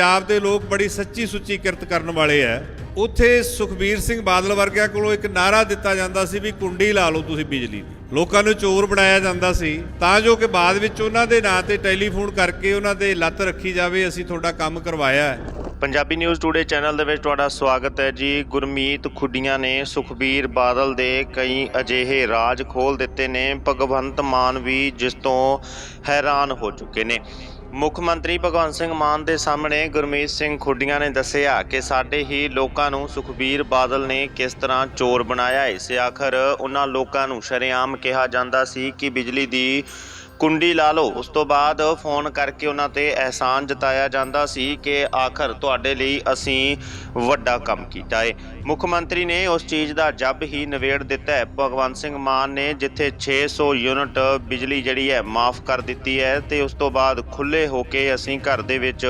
ਪੰਜਾਬ ਦੇ ਲੋਕ ਬੜੀ ਸੱਚੀ ਸੁੱਚੀ ਕਿਰਤ ਕਰਨ ਵਾਲੇ ਆ ਉੱਥੇ ਸੁਖਬੀਰ ਸਿੰਘ ਬਾਦਲ ਵਰਗਿਆਂ ਕੋਲੋਂ ਇੱਕ ਨਾਰਾ ਦਿੱਤਾ ਜਾਂਦਾ ਸੀ ਵੀ ਕੁੰਡੀ ਲਾ ਲਓ ਤੁਸੀਂ ਬਿਜਲੀ ਦੀ। ਲੋਕਾਂ ਨੂੰ ਚੋਰ ਬਣਾਇਆ ਜਾਂਦਾ ਸੀ। ਤਾਂ ਜੋ ਕਿ ਬਾਅਦ ਵਿੱਚ ਉਹਨਾਂ ਦੇ ਨਾਂ ਤੇ ਟੈਲੀਫੋਨ ਕਰਕੇ ਉਹਨਾਂ ਦੇ ਲੱਤ ਰੱਖੀ ਜਾਵੇ, ਅਸੀਂ ਤੁਹਾਡਾ ਕੰਮ ਕਰਵਾਇਆ ਹੈ ਪੰਜਾਬੀ ਨਿਊਜ਼ ਟੂਡੇ ਚੈਨਲ ਦੇ ਵਿੱਚ ਤੁਹਾਡਾ ਸਵਾਗਤ ਹੈ ਜੀ। ਗੁਰਮੀਤ ਖੁੱਡੀਆਂ ਨੇ ਸੁਖਬੀਰ ਬਾਦਲ ਦੇ ਕਈ ਅਜਿਹੇ ਰਾਜ ਖੋਲ ਦਿੱਤੇ ਨੇ। ਭਗਵੰਤ ਮਾਨ ਵੀ ਜਿਸ ਤੋਂ ਹੈਰਾਨ ਹੋ ਚੁੱਕੇ ਨੇ। ਮੁੱਖ ਮੰਤਰੀ ਭਗਵੰਤ ਸਿੰਘ ਮਾਨ ਦੇ ਸਾਹਮਣੇ ਗੁਰਮੀਤ ਸਿੰਘ ਖੁੱਡੀਆਂ ਨੇ ਦੱਸਿਆ ਕਿ ਸਾਡੇ ਹੀ ਲੋਕਾਂ ਨੂੰ ਸੁਖਬੀਰ ਬਾਦਲ ਨੇ ਕਿਸ ਤਰ੍ਹਾਂ ਚੋਰ ਬਣਾਇਆ। ਇਸੇ ਆਖਰ ਉਹਨਾਂ ਲੋਕਾਂ ਨੂੰ ਸ਼ਰੇਆਮ ਕਿਹਾ ਜਾਂਦਾ ਸੀ ਕਿ ਬਿਜਲੀ ਦੀ ਕੁੰਡੀ ਲਾ ਲਓ। ਉਸ ਤੋਂ ਬਾਅਦ ਫੋਨ ਕਰਕੇ ਉਹਨਾਂ ਤੇ ਅਹਿਸਾਨ ਜਤਾਇਆ ਜਾਂਦਾ ਸੀ ਕਿ ਆਖਰ ਤੁਹਾਡੇ ਲਈ ਅਸੀਂ ਵੱਡਾ ਕੰਮ ਕੀਤਾ ਹੈ ਮੁੱਖ ਮੰਤਰੀ ਨੇ ਉਸ ਚੀਜ਼ ਦਾ ਜੱਬ ਹੀ ਨਿਵੇੜ ਦਿੱਤਾ ਹੈ। ਭਗਵੰਤ ਸਿੰਘ ਮਾਨ ਨੇ ਜਿੱਥੇ 600 ਯੂਨਿਟ ਬਿਜਲੀ ਜਿਹੜੀ ਹੈ ਮਾਫ ਕਰ ਦਿੱਤੀ ਹੈ ਤੇ ਉਸ ਤੋਂ ਬਾਅਦ ਖੁੱਲੇ ਹੋ ਕੇ ਅਸੀਂ ਘਰ ਦੇ ਵਿੱਚ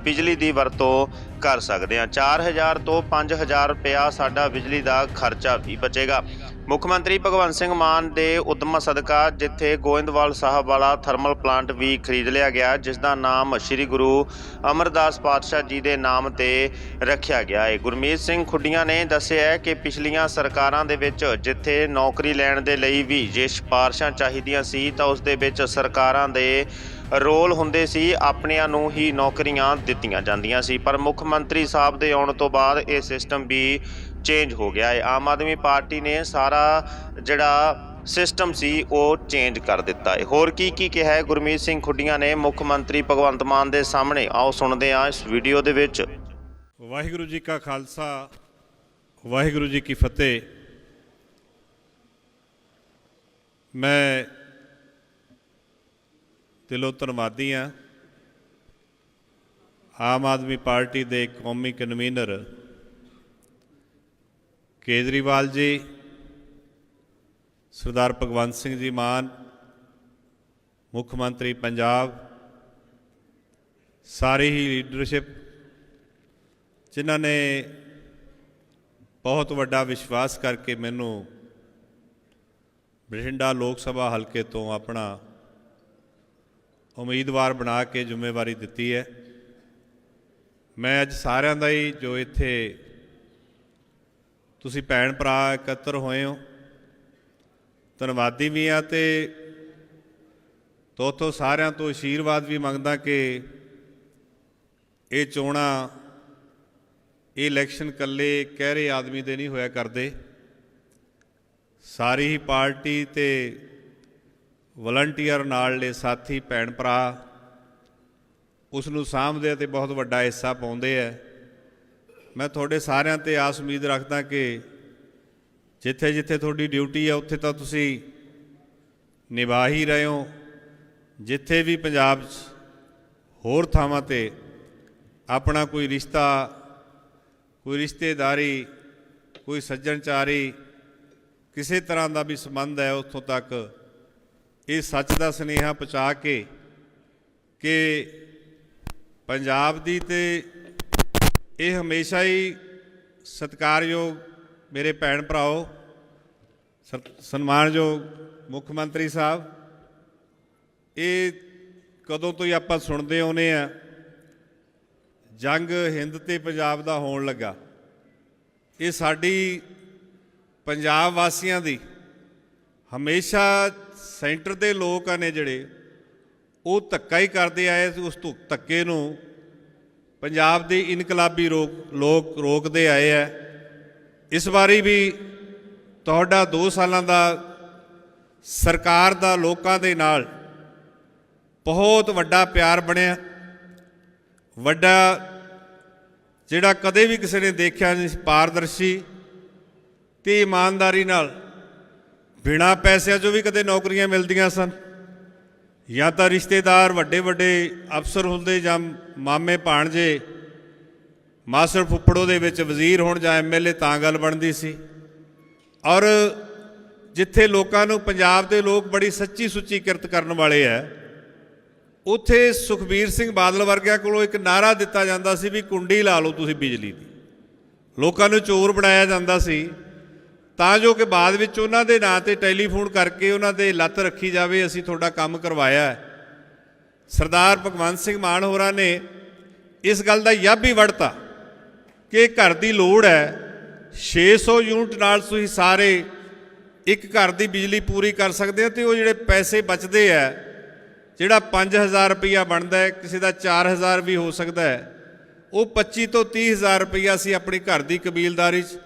ਬਿਜਲੀ ਦੀ ਵਰਤੋਂ ਕਰ ਸਕਦੇ ਹਾਂ। 4000 ਤੋਂ 5000 ਰੁਪਇਆ ਸਾਡਾ ਬਿਜਲੀ ਦਾ ਖਰਚਾ ਵੀ ਬਚੇਗਾ। ਮੁੱਖ ਮੰਤਰੀ ਭਗਵੰਤ ਸਿੰਘ ਮਾਨ ਦੇ ਉਦਮ ਸਦਕਾ ਜਿੱਥੇ ਗੋਇੰਦਵਾਲ ਸਾਹਿਬ ਵਾਲਾ ਥਰਮਲ ਪਲਾਂਟ ਵੀ ਖਰੀਦ ਲਿਆ ਗਿਆ, ਜਿਸ ਦਾ ਨਾਮ ਸ੍ਰੀ ਗੁਰੂ ਅਮਰਦਾਸ ਪਾਤਸ਼ਾਹ ਜੀ ਦੇ ਨਾਮ ਤੇ ਰੱਖਿਆ ਗਿਆ ਹੈ। ਗੁਰਮੀਤ ਸਿੰਘ ਖੁੱਡੀਆਂ ਨੇ ਦੱਸਿਆ ਹੈ ਕਿ ਪਿਛਲੀਆਂ ਸਰਕਾਰਾਂ ਦੇ ਵਿੱਚ ਜਿੱਥੇ ਨੌਕਰੀ ਲੈਣ ਦੇ ਲਈ ਵੀ ਜੇ ਸਿਫਾਰਸ਼ਾਂ ਚਾਹੀਦੀਆਂ ਸੀ, ਤਾਂ ਉਸ ਦੇ ਵਿੱਚ ਸਰਕਾਰਾਂ ਦੇ ਰੋਲ ਹੁੰਦੇ ਸੀ, ਆਪਣਿਆਂ ਨੂੰ ਹੀ ਨੌਕਰੀਆਂ ਦਿੱਤੀਆਂ ਜਾਂਦੀਆਂ ਸੀ। ਪਰ ਮੁੱਖ ਮੰਤਰੀ ਸਾਹਿਬ ਦੇ ਆਉਣ ਤੋਂ ਬਾਅਦ ਇਹ ਸਿਸਟਮ ਵੀ ਚੇਂਜ ਹੋ ਗਿਆ ਹੈ। ਆਮ ਆਦਮੀ ਪਾਰਟੀ ਨੇ ਸਾਰਾ ਜਿਹੜਾ ਸਿਸਟਮ ਸੀ, ਉਹ ਚੇਂਜ ਕਰ ਦਿੱਤਾ ਹੈ। ਹੋਰ ਕੀ ਕੀ ਕਿਹਾ ਹੈ? ਗੁਰਮੀਤ ਸਿੰਘ ਖੁੱਡੀਆਂ ਨੇ ਮੁੱਖ ਮੰਤਰੀ ਭਗਵੰਤ ਮਾਨ ਦੇ ਸਾਹਮਣੇ। ਆਓ ਸੁਣਦੇ ਹਾਂ ਇਸ ਵੀਡੀਓ ਦੇ ਵਿੱਚ। ਵਾਹਿਗੁਰੂ ਜੀ ਕਾ ਖਾਲਸਾ, ਵਾਹਿਗੁਰੂ ਜੀ ਕੀ ਫਤਿਹ। ਮੈਂ ਦਿਲੋਂ ਧੰਨਵਾਦੀ ਹਾਂ। ਆਮ ਆਦਮੀ ਪਾਰਟੀ ਦੇ ਕੌਮੀ ਕਨਵੀਨਰ ਕੇਜਰੀਵਾਲ ਜੀ, ਸਰਦਾਰ ਭਗਵੰਤ ਸਿੰਘ ਜੀ ਮਾਨ, ਮੁੱਖ ਮੰਤਰੀ ਪੰਜਾਬ, ਸਾਰੀ ਹੀ ਲੀਡਰਸ਼ਿਪ, ਜਿਨ੍ਹਾਂ ਨੇ ਬਹੁਤ ਵੱਡਾ ਵਿਸ਼ਵਾਸ ਕਰਕੇ ਮੈਨੂੰ ਬਠਿੰਡਾ ਲੋਕ ਸਭਾ ਹਲਕੇ ਤੋਂ ਆਪਣਾ ਉਮੀਦਵਾਰ ਬਣਾ ਕੇ ਜ਼ਿੰਮੇਵਾਰੀ ਦਿੱਤੀ ਹੈ। ਮੈਂ ਅੱਜ ਸਾਰਿਆਂ ਦਾ ਹੀ ਜੋ ਇੱਥੇ ਤੁਸੀਂ ਭੈਣ ਭਰਾ ਇਕੱਤਰ ਹੋਏ ਹੋ, ਧੰਨਵਾਦੀ ਵੀ ਆ ਤੇ ਤੋਥੋਂ ਸਾਰਿਆਂ ਤੋਂ ਆਸ਼ੀਰਵਾਦ ਵੀ ਮੰਗਦਾ ਕਿ ਇਹ ਚੋਣਾਂ, ਇਹ ਇਲੈਕਸ਼ਨ ਕੱਲੇ ਕਹਿਰੇ ਆਦਮੀ ਦੇ ਨਹੀਂ ਹੋਇਆ ਕਰਦੇ। ਸਾਰੀ ਹੀ ਪਾਰਟੀ ਤੇ ਵਲੰਟੀਅਰ ਨਾਲ ਦੇ ਸਾਥੀ ਭੈਣ ਭਰਾ ਉਸ ਨੂੰ ਸਾਂਭਦੇ ਤੇ ਬਹੁਤ ਵੱਡਾ ਹਿੱਸਾ ਪਾਉਂਦੇ ਆ। ਮੈਂ ਤੁਹਾਡੇ ਸਾਰਿਆਂ ਤੇ ਆਸ ਉਮੀਦ ਰੱਖਦਾ ਕਿ ਜਿੱਥੇ ਜਿੱਥੇ ਤੁਹਾਡੀ ਡਿਊਟੀ ਹੈ ਉੱਥੇ ਤਾਂ ਤੁਸੀਂ ਨਿਭਾ ਹੀ ਰਹੇ ਹੋ। ਜਿੱਥੇ ਵੀ ਪੰਜਾਬ 'ਚ ਹੋਰ ਥਾਵਾਂ ਤੇ ਆਪਣਾ ਕੋਈ ਰਿਸ਼ਤਾ, ਕੋਈ ਰਿਸ਼ਤੇਦਾਰੀ, ਕੋਈ ਸੱਜਣਚਾਰੀ, ਕਿਸੇ ਤਰ੍ਹਾਂ ਦਾ ਵੀ ਸੰਬੰਧ ਹੈ, ਉੱਥੋਂ ਤੱਕ ਇਹ ਸੱਚ ਦਾ ਸੁਨੇਹਾ ਪਹੁੰਚਾ ਕੇ ਕਿ ਪੰਜਾਬ ਦੀ ਤੇ ਇਹ ਹਮੇਸ਼ਾ ਹੀ ਸਤਿਕਾਰਯੋਗ ਮੇਰੇ ਭੈਣ ਭਰਾਓ, ਸਤ- ਸਨਮਾਨਯੋਗ ਮੁੱਖ ਮੰਤਰੀ ਸਾਹਿਬ, ਇਹ ਕਦੋਂ ਤੋਂ ਹੀ ਆਪਾਂ ਸੁਣਦੇ ਆਉਨੇ ਆ ਜੰਗ ਹਿੰਦ ਤੇ ਪੰਜਾਬ ਦਾ ਹੋਣ ਲੱਗਾ। ਇਹ ਸਾਡੀ ਪੰਜਾਬ ਵਾਸੀਆਂ ਦੀ ਹਮੇਸ਼ਾ ਸੈਂਟਰ ਦੇ ਲੋਕ ਆ ਨੇ ਜਿਹੜੇ ਉਹ ਧੱਕਾ ਹੀ ਕਰਦੇ ਆਏ ਉਸ ਧੁ- ਧੱਕੇ ਨੂੰ ਪੰਜਾਬ ਦੀ ਇਨਕਲਾਬੀ ਰੋਕ, ਲੋਕ ਰੋਕਦੇ ਆਏ ਆ ਇਸ ਵਾਰੀ ਵੀ ਤੁਹਾਡਾ 2 ਸਾਲਾਂ ਦਾ ਸਰਕਾਰ ਦਾ ਲੋਕਾਂ ਦੇ ਨਾਲ ਬਹੁਤ ਵੱਡਾ ਪਿਆਰ ਬਣਿਆ। ਵੱਡਾ ਜਿਹੜਾ ਕਦੇ ਵੀ ਕਿਸੇ ਨੇ ਦੇਖਿਆ ਨਹੀਂ ਪਾਰਦਰਸ਼ੀ ਤੇ ਇਮਾਨਦਾਰੀ ਨਾਲ ਬਿਨਾ ਪੈਸਿਆਂ ਚੋਂ ਵੀ ਕਦੇ ਨੌਕਰੀਆਂ ਮਿਲਦੀਆਂ ਸਨ। ਜਾਂ ਤਾਂ ਰਿਸ਼ਤੇਦਾਰ ਵੱਡੇ ਵੱਡੇ ਅਫਸਰ ਹੁੰਦੇ ਜਾਂ ਮਾਮੇ ਭਾਣਜੇ ਮਾਸਰ ਫੁੱਫੜੋ ਦੇ ਵਿੱਚ ਵਜ਼ੀਰ ਹੋਣ ਜਾਂ ਐਮਐਲਏ ਤਾਂ ਗੱਲ ਬਣਦੀ ਸੀ। ਔਰ ਜਿੱਥੇ ਲੋਕਾਂ ਨੂੰ ਪੰਜਾਬ ਦੇ ਲੋਕ ਬੜੀ ਸੱਚੀ ਸੁੱਚੀ ਕਿਰਤ ਕਰਨ ਵਾਲੇ ਆ ਉੱਥੇ ਸੁਖਬੀਰ ਸਿੰਘ ਬਾਦਲ ਵਰਗਿਆਂ ਕੋਲੋਂ ਇੱਕ ਨਾਰਾ ਦਿੱਤਾ ਜਾਂਦਾ ਸੀ ਵੀ ਕੁੰਡੀ ਲਾ ਲਓ ਤੁਸੀਂ ਬਿਜਲੀ ਦੀ। ਲੋਕਾਂ ਨੂੰ ਚੋਰ ਬਣਾਇਆ ਜਾਂਦਾ ਸੀ। ਤਾਂ ਜੋ ਕਿ ਬਾਅਦ ਵਿੱਚ ਉਹਨਾਂ ਦੇ ਨਾਂ ਤੇ ਟੈਲੀਫੋਨ ਕਰਕੇ ਉਹਨਾਂ ਦੇ ਲੱਤ ਰੱਖੀ ਜਾਵੇ, ਅਸੀਂ ਤੁਹਾਡਾ ਕੰਮ ਕਰਵਾਇਆ ਹੈ। ਸਰਦਾਰ ਭਗਵੰਤ ਸਿੰਘ ਮਾਨ ਹੋਰਾਂ ਨੇ ਇਸ ਗੱਲ ਦਾ ਯੱਬ ਹੀ ਵੜਤਾ ਕਿ ਘਰ ਦੀ ਲੋੜ ਹੈ। 600 ਯੂਨਿਟ ਨਾਲ ਤੁਸੀਂ ਸਾਰੇ ਇੱਕ ਘਰ ਦੀ ਬਿਜਲੀ ਪੂਰੀ ਕਰ ਸਕਦੇ ਹੋ ਤੇ ਉਹ ਜਿਹੜੇ ਪੈਸੇ ਬਚਦੇ ਆ ਜਿਹੜਾ 5000 ਰੁਪਈਆ ਬਣਦਾ ਹੈ, ਕਿਸੇ ਦਾ 4000 ਵੀ ਹੋ ਸਕਦਾ ਹੈ, ਉਹ 25 ਤੋਂ 30000 ਰੁਪਈਆ ਅਸੀਂ ਆਪਣੀ ਘਰ ਦੀ ਕਬੀਲਦਾਰੀ 'ਚ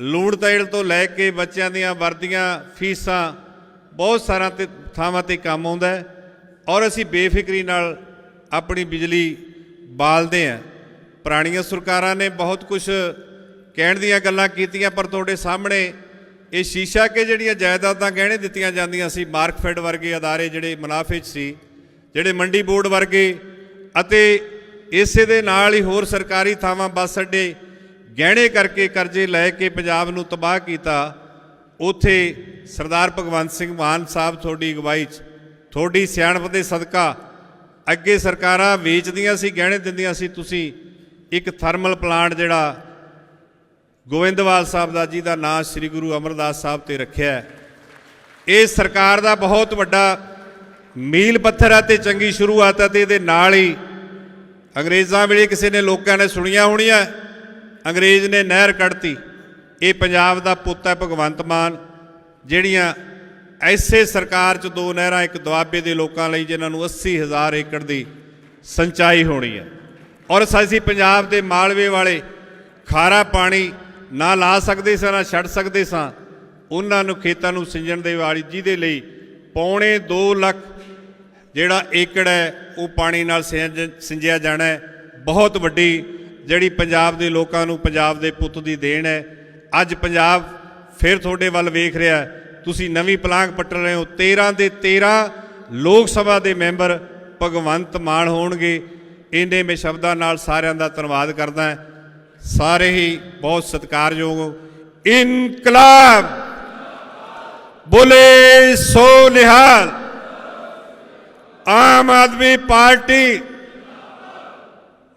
ਲੂਣ ਤੇਲ ਤੋਂ ਲੈ ਕੇ ਬੱਚਿਆਂ ਦੀਆਂ ਵਰਦੀਆਂ, ਫੀਸਾਂ, ਬਹੁਤ ਸਾਰਾ ਤੇ ਥਾਵਾਂ ਤੇ ਕੰਮ ਆਉਂਦਾ ਔਰ ਅਸੀਂ ਬੇਫਿਕਰੀ ਨਾਲ ਆਪਣੀ ਬਿਜਲੀ ਬਾਲਦੇ ਹਾਂ। ਪੁਰਾਣੀਆਂ ਸਰਕਾਰਾਂ ਨੇ ਬਹੁਤ ਕੁਝ ਕਹਿਣ ਦੀਆਂ ਗੱਲਾਂ ਕੀਤੀਆਂ, ਪਰ ਤੁਹਾਡੇ ਸਾਹਮਣੇ ਇਹ ਸ਼ੀਸ਼ਾ ਕੇ ਜਿਹੜੀਆਂ ਜਾਇਦਾਦਾਂ ਗਹਿਣੇ ਦਿੱਤੀਆਂ ਜਾਂਦੀਆਂ ਸੀ, ਮਾਰਕਫੈਡ ਵਰਗੇ ਅਦਾਰੇ ਜਿਹੜੇ ਮੁਨਾਫੇ 'ਚ ਸੀ, ਜਿਹੜੇ ਮੰਡੀ ਬੋਰਡ ਵਰਗੇ, ਅਤੇ ਇਸੇ ਦੇ ਨਾਲ ਹੀ ਹੋਰ ਸਰਕਾਰੀ ਥਾਵਾਂ ਬੱਸ ਅੱਡੇ ਗਹਿਣੇ ਕਰਕੇ ਕਰਜ਼ੇ ਲੈ ਕੇ ਪੰਜਾਬ ਨੂੰ ਤਬਾਹ ਕੀਤਾ, ਉਥੇ ਸਰਦਾਰ ਭਗਵੰਤ ਸਿੰਘ ਮਾਨ ਸਾਹਿਬ ਤੁਹਾਡੀ ਅਗਵਾਈ 'ਚ, ਤੁਹਾਡੀ ਸਿਆਣਪ ਦੇ ਸਦਕਾ ਅੱਗੇ ਸਰਕਾਰਾਂ ਵੇਚਦੀਆਂ ਸੀ, ਗਹਿਣੇ ਦਿੰਦੀਆਂ ਸੀ, ਤੁਸੀਂ ਇੱਕ ਥਰਮਲ ਪਲਾਂਟ ਜਿਹੜਾ ਗੋਇੰਦਵਾਲ ਸਾਹਿਬ ਦਾ ਜੀ ਦਾ ਨਾਂ ਸ੍ਰੀ ਗੁਰੂ ਅਮਰਦਾਸ ਸਾਹਿਬ ਤੇ ਰੱਖਿਆ ਇਹ ਸਰਕਾਰ ਦਾ ਬਹੁਤ ਵੱਡਾ ਮੀਲ ਪੱਥਰ ਹੈ ਤੇ ਚੰਗੀ ਸ਼ੁਰੂਆਤ ਹੈ ਤੇ ਇਹਦੇ ਨਾਲ ਹੀ ਅੰਗਰੇਜ਼ਾਂ ਵੇਲੇ ਕਿਸੇ ਨੇ ਲੋਕਾਂ ਨੇ ਸੁਣੀਆਂ ਹੋਣੀਆਂ। ਅੰਗਰੇਜ਼ ਨੇ ਨਹਿਰ ਕੱਢਤੀ। ਇਹ ਪੰਜਾਬ ਦਾ ਪੁੱਤ ਹੈ ਭਗਵੰਤ ਮਾਨ। ਜਿਹੜੀਆਂ ਐਸੇ ਸਰਕਾਰ ਚ ਦੋ ਨਹਿਰਾਂ, ਇੱਕ ਦੁਆਬੇ ਦੇ ਲੋਕਾਂ ਲਈ, ਜਿਨ੍ਹਾਂ ਨੂੰ 80000 ਏਕੜ ਦੀ ਸਿੰਚਾਈ ਹੋਣੀ ਹੈ। ਔਰ ਅਸੀਂ ਪੰਜਾਬ ਦੇ ਮਾਲਵੇ ਵਾਲੇ ਖਾਰਾ ਪਾਣੀ ਨਾ ਲਾ ਸਕਦੇ ਸਾਂ, ਨਾ ਛੱਡ ਸਕਦੇ ਸਾਂ। ਉਹਨਾਂ ਨੂੰ ਖੇਤਾਂ ਨੂੰ ਸਿੰਜਣ ਦੇ ਵਾਲੀ, ਜਿਹਦੇ ਲਈ ਪੌਣੇ 2 ਲੱਖ ਜਿਹੜਾ ਏਕੜ ਹੈ, ਉਹ ਪਾਣੀ ਨਾਲ ਸਿੰਜ- ਸਿੰਜਿਆ ਜਾਣਾ ਹੈ। ਬਹੁਤ ਵੱਡੀ ਜਿਹੜੀ ਪੰਜਾਬ ਦੇ ਲੋਕਾਂ ਨੂੰ ਪੰਜਾਬ ਦੇ ਪੁੱਤ ਦੀ ਦੇਣ ਹੈ, ਅੱਜ ਪੰਜਾਬ ਫਿਰ ਤੁਹਾਡੇ ਵੱਲ ਵੇਖ ਰਿਹਾ ਤੁਸੀਂ ਨਵੀਂ ਪਲਾਂਗ ਪੱਟ ਰਹੇ ਹੋ। 13 ਦੇ 13 ਲੋਕ ਸਭਾ ਦੇ ਮੈਂਬਰ ਭਗਵੰਤ ਮਾਨ ਹੋਣਗੇ। ਇਹਨੇ ਮੈਂ ਸ਼ਬਦਾਂ ਨਾਲ ਸਾਰਿਆਂ ਦਾ ਧੰਨਵਾਦ ਕਰਦਾ ਹਾਂ। ਸਾਰੇ ਹੀ ਬਹੁਤ ਸਤਿਕਾਰਯੋਗ ਹੋ। ਇਨਕਲਾਬ! ਬੋਲੇ ਸੋ ਨਿਹਾਲ! ਆਮ ਆਦਮੀ ਪਾਰਟੀ